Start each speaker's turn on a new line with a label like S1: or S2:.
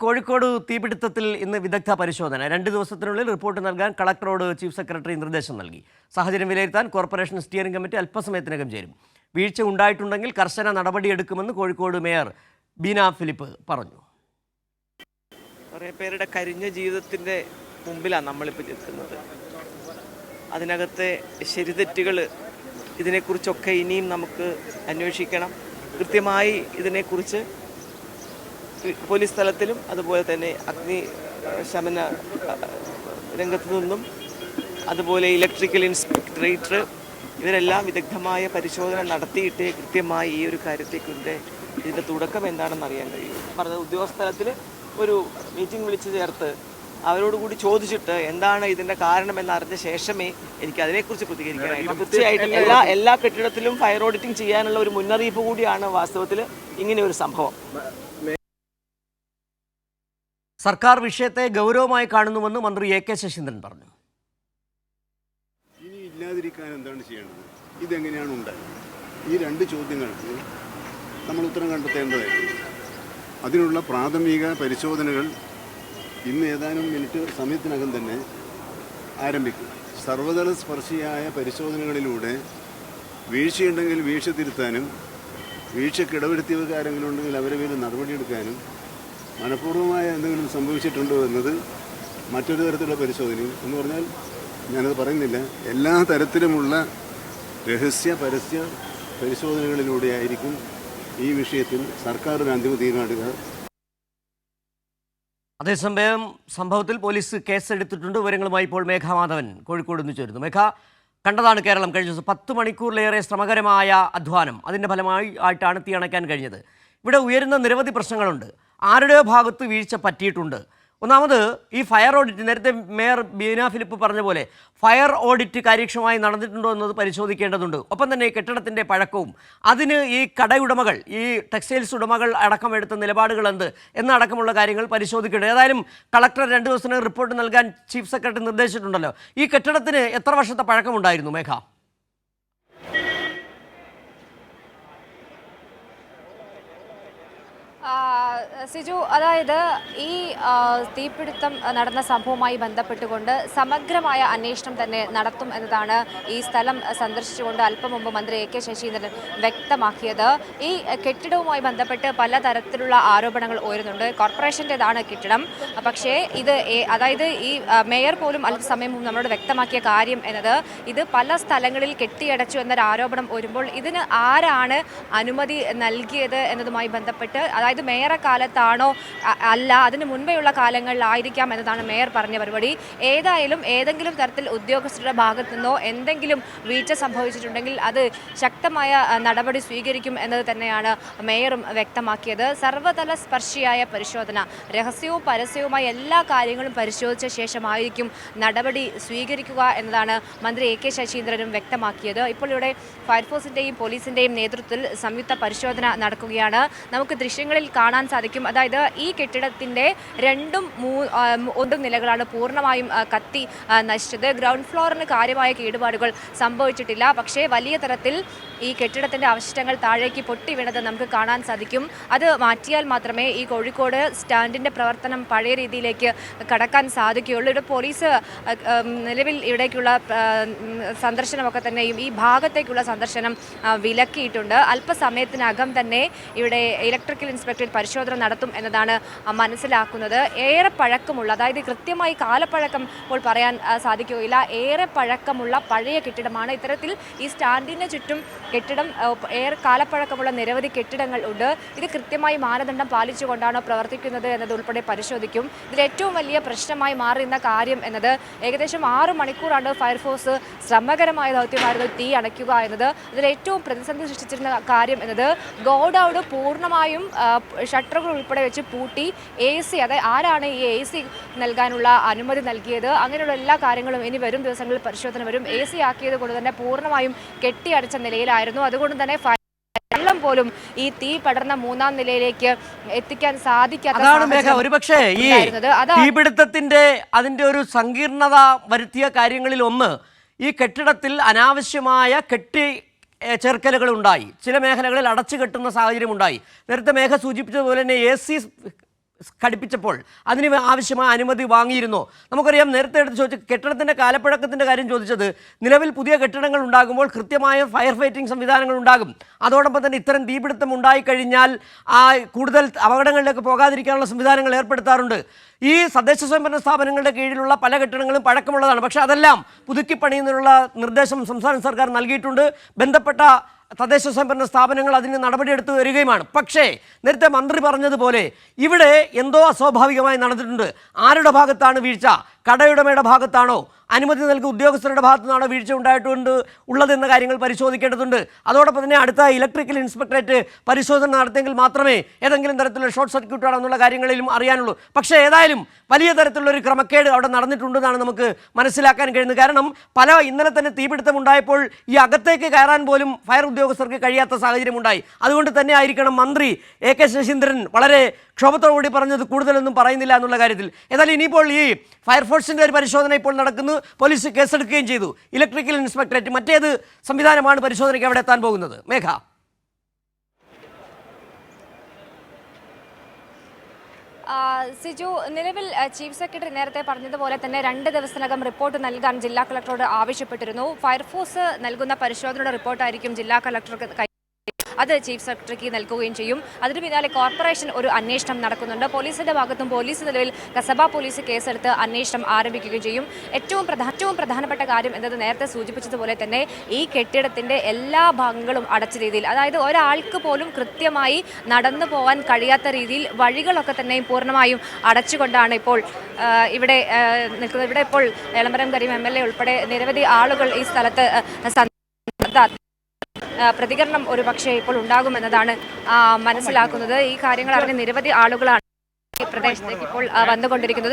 S1: കോഴിക്കോട് തീപിടുത്തത്തിൽ ഇന്ന് വിദഗ്ധ പരിശോധന. രണ്ട് ദിവസത്തിനുള്ളിൽ റിപ്പോർട്ട് നൽകാൻ കളക്ടറോട് ചീഫ് സെക്രട്ടറി നിർദ്ദേശം നൽകി. സാഹചര്യം വിലയിരുത്താൻ കോർപ്പറേഷൻ സ്റ്റിയറിംഗ് കമ്മിറ്റി അല്പസമയത്തിനകം ചേരും. വീഴ്ച ഉണ്ടായിട്ടുണ്ടെങ്കിൽ കർശന നടപടിയെടുക്കുമെന്ന് കോഴിക്കോട് മേയർ ബീന ഫിലിപ്പ് പറഞ്ഞു.
S2: കുറേ പേരുടെ കരിഞ്ഞ ജീവിതത്തിന്റെ മുമ്പിലാണ് നമ്മളിപ്പോൾ നിൽക്കുന്നത്. അതിനകത്തെ ശരിതെറ്റുകൾ ഇതിനെക്കുറിച്ചൊക്കെ ഇനിയും നമുക്ക് അന്വേഷിക്കണം. കൃത്യമായി ഇതിനെക്കുറിച്ച് പോലീസ് തലത്തിലും അതുപോലെ തന്നെ അഗ്നി ശമന രംഗത്തു നിന്നും അതുപോലെ ഇലക്ട്രിക്കൽ ഇൻസ്പെക്ടറേറ്റ് ഇവരെല്ലാം വിദഗ്ധമായ പരിശോധന നടത്തിയിട്ട് കൃത്യമായി ഈ ഒരു കാര്യത്തെക്കുറിച്ച് ഇതിന്റെ തുടക്കം എന്താണെന്ന് അറിയാൻ കഴിയും. പറഞ്ഞത് ഉദ്യോഗസ്ഥലത്തിൽ ഒരു മീറ്റിംഗ് വിളിച്ചു ചേർത്ത് അവരോടുകൂടി ചോദിച്ചിട്ട് എന്താണ് ഇതിന്റെ കാരണം എന്നറിഞ്ഞ ശേഷമേ എനിക്ക് അതിനെക്കുറിച്ച് പ്രതികരിക്കാനായിട്ട് തീർച്ചയായിട്ടും എല്ലാ എല്ലാ കെട്ടിടത്തിലും ഫയർ ഓഡിറ്റിംഗ് ചെയ്യാനുള്ള ഒരു മുന്നറിയിപ്പ് കൂടിയാണ് വാസ്തവത്തിൽ ഇങ്ങനെ ഒരു സംഭവം.
S1: സർക്കാർ വിഷയത്തെ ഗൗരവമായി കാണുന്നുവെന്ന് മന്ത്രി എ കെ ശശീന്ദ്രൻ പറഞ്ഞു.
S3: ഇനി ഇല്ലാതിരിക്കാൻ എന്താണ് ചെയ്യേണ്ടത്? ഇതെങ്ങനെയാണ് ഉണ്ടായത് ഈ രണ്ട് ചോദ്യങ്ങൾക്ക് നമ്മൾ ഉത്തരം കണ്ടെത്തേണ്ടതായിരുന്നു അതിനുള്ള പ്രാഥമിക പരിശോധനകൾ ഇന്ന് ഏതാനും മിനിറ്റ് സമയത്തിനകം തന്നെ ആരംഭിക്കും. സർവതല സ്പർശിയായ പരിശോധനകളിലൂടെ വീഴ്ചയുണ്ടെങ്കിൽ വീഴ്ച തിരുത്താനും വീഴ്ച ആരെങ്കിലും ഉണ്ടെങ്കിൽ അവരെ പേരിൽ നടപടിയെടുക്കാനും മനഃപൂർവമായ എന്തെങ്കിലും സംഭവിച്ചിട്ടുണ്ടോ എന്നത് മറ്റൊരു തരത്തിലുള്ള പരിശോധനയും. എന്ന് പറഞ്ഞാൽ ഞാനത് പറയുന്നില്ല. എല്ലാ തരത്തിലുമുള്ള രഹസ്യ പരസ്യ പരിശോധനകളിലൂടെയായിരിക്കും ഈ വിഷയത്തിൽ സർക്കാർ ഒരു അന്തിമ തീരുമാനിക്കുക
S1: അതേസമയം സംഭവത്തിൽ പോലീസ് കേസെടുത്തിട്ടുണ്ട്. വിവരങ്ങളുമായി ഇപ്പോൾ മേഘാമാധവൻ കോഴിക്കോട് നിന്ന് ചേരുന്നു. മേഘ കണ്ടതാണ് കേരളം. കഴിഞ്ഞ ദിവസം പത്ത് മണിക്കൂറിലേറെ ശ്രമകരമായ അധ്വാനം. അതിന്റെ ഫലമായി ആയിട്ടാണ് തീ അണയ്ക്കാൻ കഴിഞ്ഞത്. ഇവിടെ ഉയരുന്ന നിരവധി പ്രശ്നങ്ങളുണ്ട്. ആരുടെയോ ഭാഗത്ത് വീഴ്ച പറ്റിയിട്ടുണ്ട്. ഒന്നാമത് ഈ ഫയർ ഓഡിറ്റ് നേരത്തെ മേയർ ബീന ഫിലിപ്പ് പറഞ്ഞ പോലെ ഫയർ ഓഡിറ്റ് കാര്യക്ഷമമായി നടന്നിട്ടുണ്ടോ എന്നത് പരിശോധിക്കേണ്ടതുണ്ട്. ഒപ്പം തന്നെ കെട്ടിടത്തിന്റെ പഴക്കവും അതിന് ഈ കടയുടമകൾ ഈ ടെക്സ്റ്റൈൽസ് ഉടമകൾ അടക്കം എടുത്ത നിലപാടുകൾ എന്ത് എന്നടക്കമുള്ള കാര്യങ്ങൾ പരിശോധിക്കേണ്ടത്. ഏതായാലും കളക്ടർ രണ്ട് ദിവസത്തിനകം റിപ്പോർട്ട് നൽകാൻ ചീഫ് സെക്രട്ടറി നിർദ്ദേശിച്ചിട്ടുണ്ടല്ലോ. ഈ കെട്ടിടത്തിന് എത്ര വർഷത്തെ പഴക്കമുണ്ടായിരുന്നു മേഘ?
S4: ആ, സിജു അതായത് ഈ തീപിടുത്തം നടന്ന സംഭവവുമായി ബന്ധപ്പെട്ടുകൊണ്ട് സമഗ്രമായ അന്വേഷണം തന്നെ നടത്തും എന്നതാണ് ഈ സ്ഥലം സന്ദർശിച്ചുകൊണ്ട് അല്പം മുമ്പ് മന്ത്രി എ കെ ശശീന്ദ്രൻ വ്യക്തമാക്കിയത്. ഈ കെട്ടിടവുമായി ബന്ധപ്പെട്ട് പലതരത്തിലുള്ള ആരോപണങ്ങൾ ഉയരുന്നുണ്ട്. കോർപ്പറേഷന്റെതാണ് കെട്ടിടം. പക്ഷേ ഇത് അതായത് ഈ മേയർ പോലും അല്പസമയം മുമ്പ് നമ്മളോട് വ്യക്തമാക്കിയ കാര്യം എന്നത് ഇത് പല സ്ഥലങ്ങളിൽ കെട്ടിയടച്ചു എന്നൊരു ആരോപണം വരുമ്പോൾ ഇതിന് ആരാണ് അനുമതി നൽകിയത് എന്നതുമായി ബന്ധപ്പെട്ട് അതായത് മേയറെ കാലത്താണോ അല്ല അതിന് മുൻപെയുള്ള കാലങ്ങളിലായിരിക്കാം എന്നതാണ് മേയർ പറഞ്ഞ പരിപാടി. ഏതായാലും ഏതെങ്കിലും തരത്തിൽ ഉദ്യോഗസ്ഥരുടെ ഭാഗത്തു നിന്നോ എന്തെങ്കിലും വീഴ്ച സംഭവിച്ചിട്ടുണ്ടെങ്കിൽ അത് ശക്തമായ നടപടി സ്വീകരിക്കും എന്നത് തന്നെയാണ് മേയറും വ്യക്തമാക്കിയത്. സർവതല സ്പർശിയായ പരിശോധന രഹസ്യവും പരസ്യവുമായ എല്ലാ കാര്യങ്ങളും പരിശോധിച്ച ശേഷമായിരിക്കും നടപടി സ്വീകരിക്കുക എന്നതാണ് മന്ത്രി എ കെ ശശീന്ദ്രനും വ്യക്തമാക്കിയത്. ഇപ്പോൾ ഇവിടെ ഫയർഫോഴ്സിന്റെയും പോലീസിന്റെയും നേതൃത്വത്തിൽ സംയുക്ത പരിശോധന നടക്കുകയാണ്. നമുക്ക് ദൃശ്യങ്ങളിൽ കാണാൻ സാധിക്കും. അതായത് ഈ കെട്ടിടത്തിന്റെ രണ്ടും മൂ ഒന്നും നിലകളാണ് പൂർണമായും കത്തി നശിച്ചത്. ഗ്രൗണ്ട് ഫ്ലോറിന് കാര്യമായ കേടുപാടുകൾ സംഭവിച്ചിട്ടില്ല. പക്ഷേ വലിയ തരത്തിൽ ഈ കെട്ടിടത്തിന്റെ അവശിഷ്ടങ്ങൾ താഴേക്ക് പൊട്ടി വീണത് നമുക്ക് കാണാൻ സാധിക്കും. അത് മാറ്റിയാൽ മാത്രമേ ഈ കോഴിക്കോട് സ്റ്റാൻഡിന്റെ പ്രവർത്തനം പഴയ രീതിയിലേക്ക് കടക്കാൻ സാധിക്കുകയുള്ളൂ. ഇവിടെ പോലീസ് നിലവിൽ ഇവിടേക്കുള്ള സന്ദർശനമൊക്കെ തന്നെയും ഈ ഭാഗത്തേക്കുള്ള സന്ദർശനം വിലക്കിയിട്ടുണ്ട്. അല്പസമയത്തിനകം തന്നെ ഇവിടെ ഇലക്ട്രിക്കൽ ഇൻസ്പെക്ടർ പരിശോധന നടത്തും എന്നതാണ് മനസ്സിലാക്കുന്നത്. ഏറെ പഴക്കമുള്ള അതായത് കൃത്യമായി കാലപ്പഴക്കം ഇപ്പോൾ പറയാൻ സാധിക്കുകയില്ല. ഏറെ പഴക്കമുള്ള പഴയ കെട്ടിടമാണ് ഇത്തരത്തിൽ ഈ സ്റ്റാൻഡിന് ചുറ്റും കെട്ടിടം ഏറെ കാലപ്പഴക്കമുള്ള നിരവധി കെട്ടിടങ്ങൾ ഉണ്ട്. ഇത് കൃത്യമായി മാനദണ്ഡം പാലിച്ചുകൊണ്ടാണോ പ്രവർത്തിക്കുന്നത് എന്നതുൾപ്പെടെ പരിശോധിക്കും. ഇതിൽ ഏറ്റവും വലിയ പ്രശ്നമായി മാറുന്ന കാര്യം എന്നത് ഏകദേശം ആറ് മണിക്കൂറാണ് ഫയർഫോഴ്സ് ശ്രമകരമായ ദൗത്യമായിരുന്നു തീ അണയ്ക്കുക എന്നത്. അതിൽ ഏറ്റവും പ്രതിസന്ധി സൃഷ്ടിച്ചിരുന്ന കാര്യം എന്നത് ഗോഡൌഡ് പൂർണമായും ഷട്ടറുകൾ ഉൾപ്പെടെ വെച്ച് പൂട്ടി എ സി അതായത് ആരാണ് ഈ എ സി നൽകാനുള്ള അനുമതി നൽകിയത്? അങ്ങനെയുള്ള എല്ലാ കാര്യങ്ങളും ഇനി വരും ദിവസങ്ങളിൽ പരിശോധന വരും. എ സി ആക്കിയത് കൊണ്ട് തന്നെ പൂർണമായും കെട്ടിയടച്ച നിലയിലായിരുന്നു അതുകൊണ്ട് തന്നെ വെള്ളം പോലും ഈ തീ പടർന്ന മൂന്നാം നിലയിലേക്ക് എത്തിക്കാൻ സാധിക്കാത്ത
S1: ഒരുപക്ഷേ ഈ. തീപിടുത്തത്തിന്റെ അതിന്റെ ഒരു സങ്കീർണത വരുത്തിയ കാര്യങ്ങളിൽ ഒന്ന് ഈ കെട്ടിടത്തിൽ അനാവശ്യമായ കെട്ടി ചേർക്കലുകൾ ഉണ്ടായി. ചില മേഖലകളിൽ അടച്ചു കെട്ടുന്ന സാഹചര്യം ഉണ്ടായി. നേരത്തെ മേഘ സൂചിപ്പിച്ചതുപോലെ തന്നെ എ സി ഘടിപ്പിച്ചപ്പോൾ അതിന് ആവശ്യമായ അനുമതി വാങ്ങിയിരുന്നു. നമുക്കറിയാം നേരത്തെ എടുത്ത് ചോദിച്ച കെട്ടിടത്തിന്റെ കാലപ്പഴക്കത്തിന്റെ കാര്യം ചോദിച്ചത് നിലവിൽ പുതിയ കെട്ടിടങ്ങൾ ഉണ്ടാകുമ്പോൾ കൃത്യമായ ഫയർ ഫൈറ്റിംഗ് സംവിധാനങ്ങൾ ഉണ്ടാകും. അതോടൊപ്പം തന്നെ ഇത്തരം തീപിടുത്തം ഉണ്ടായിക്കഴിഞ്ഞാൽ ആ കൂടുതൽ അപകടങ്ങളിലേക്ക് പോകാതിരിക്കാനുള്ള സംവിധാനങ്ങൾ ഏർപ്പെടുത്താറുണ്ട്. ഈ തദ്ദേശ സ്വയംഭരണ സ്ഥാപനങ്ങളുടെ കീഴിലുള്ള പല കെട്ടിടങ്ങളും പഴക്കമുള്ളതാണ്. പക്ഷേ അതെല്ലാം പുതുക്കി നിർദ്ദേശം സംസ്ഥാന സർക്കാർ നൽകിയിട്ടുണ്ട്. ബന്ധപ്പെട്ട തദ്ദേശ സ്വയംഭരണ സ്ഥാപനങ്ങൾ അതിന് നടപടിയെടുത്ത് വരികയുമാണ്. പക്ഷേ നേരത്തെ മന്ത്രി പറഞ്ഞതുപോലെ ഇവിടെ എന്തോ അസ്വാഭാവികമായി നടന്നിട്ടുണ്ട്. ആരുടെ ഭാഗത്താണ് വീഴ്ച? കടയുടമയുടെ ഭാഗത്താണോ? അനുമതി നൽകുന്ന ഉദ്യോഗസ്ഥരുടെ ഭാഗത്തു നിന്നാണോ വീഴ്ച ഉണ്ടായിട്ടുണ്ട് ഉള്ളതെന്ന കാര്യങ്ങൾ പരിശോധിക്കേണ്ടതുണ്ട്. അതോടൊപ്പം തന്നെ അടുത്ത ഇലക്ട്രിക്കൽ ഇൻസ്പെക്ടറേറ്റ് പരിശോധന നടത്തിയെങ്കിൽ മാത്രമേ ഏതെങ്കിലും തരത്തിലുള്ള ഷോർട്ട് സർക്യൂട്ട് ആണോ എന്നുള്ള കാര്യങ്ങളിലും അറിയാനുള്ളൂ. പക്ഷേ ഏതായാലും വലിയ തരത്തിലുള്ള ഒരു ക്രമക്കേട് അവിടെ നടന്നിട്ടുണ്ടെന്നാണ് നമുക്ക് മനസ്സിലാക്കാൻ കഴിയുന്നത്. കാരണം പല ഇന്നലെ തന്നെ തീപിടുത്തം ഉണ്ടായപ്പോൾ ഈ അകത്തേക്ക് കയറാൻ പോലും ഫയർ ഉദ്യോഗസ്ഥർക്ക് കഴിയാത്ത സാഹചര്യം ഉണ്ടായി. അതുകൊണ്ട് തന്നെ ആയിരിക്കണം മന്ത്രി എ കെ ശശീന്ദ്രൻ വളരെ ക്ഷോഭത്തോടുകൂടി പറഞ്ഞത് കൂടുതലൊന്നും പറയുന്നില്ല എന്നുള്ള കാര്യത്തിൽ. ഏതായാലും ഇനിയിപ്പോൾ ഈ ഫയർഫോഴ്സിന്റെ ഒരു പരിശോധന ഇപ്പോൾ നടക്കുന്നു. പോലീസ് കേസെടുക്കുകയും ചെയ്തു. ഇലക്ട്രിക്കൽ ഇൻസ്പെക്ടറേറ്റ് മറ്റേത് സംവിധാനമാണ് പരിശോധനയ്ക്ക് അവിടെ എത്താൻ പോകുന്നത്. മേഘ.
S4: സിജു നിലവിൽ ചീഫ് സെക്രട്ടറി നേരത്തെ പറഞ്ഞതുപോലെ തന്നെ രണ്ട് ദിവസത്തിനകം റിപ്പോർട്ട് നൽകാൻ ജില്ലാ കളക്ടറോട് ആവശ്യപ്പെട്ടിരുന്നു. ഫയർഫോഴ്സ് നൽകുന്ന പരിശോധനയുടെ റിപ്പോർട്ടായിരിക്കും ജില്ലാ കളക്ടർക്ക് അത് ചീഫ് സെക്രട്ടറിക്ക് നൽകുകയും ചെയ്യും. അതിന് പിന്നാലെ കോർപ്പറേഷൻ ഒരു അന്വേഷണം നടക്കുന്നുണ്ട്. പോലീസിന്റെ ഭാഗത്തും പോലീസ് നിലവിൽ കസബ പോലീസ് കേസെടുത്ത് അന്വേഷണം ആരംഭിക്കുകയും ചെയ്യും. ഏറ്റവും പ്രധാന ഏറ്റവും പ്രധാനപ്പെട്ട കാര്യം എന്നത് നേരത്തെ സൂചിപ്പിച്ചതുപോലെ തന്നെ ഈ കെട്ടിടത്തിന്റെ എല്ലാ ഭാഗങ്ങളും അടച്ച രീതിയിൽ അതായത് ഒരാൾക്ക് പോലും കൃത്യമായി നടന്നു പോകാൻ കഴിയാത്ത രീതിയിൽ വഴികളൊക്കെ തന്നെയും പൂർണമായും അടച്ചുകൊണ്ടാണ് ഇപ്പോൾ ഇവിടെ നിൽക്കുന്നത്. ഇവിടെ ഇപ്പോൾ എളമരം കരീം എം ഉൾപ്പെടെ നിരവധി ആളുകൾ ഈ സ്ഥലത്ത് പ്രതികരണം ഒരു പക്ഷേ ഇപ്പോൾ ഉണ്ടാകുമെന്നതാണ് മനസ്സിലാക്കുന്നത്. ഈ കാര്യങ്ങൾ അറിഞ്ഞ നിരവധി ആളുകളാണ് പ്രദേശത്തേക്ക് ഇപ്പോൾ വന്നുകൊണ്ടിരിക്കുന്നത്.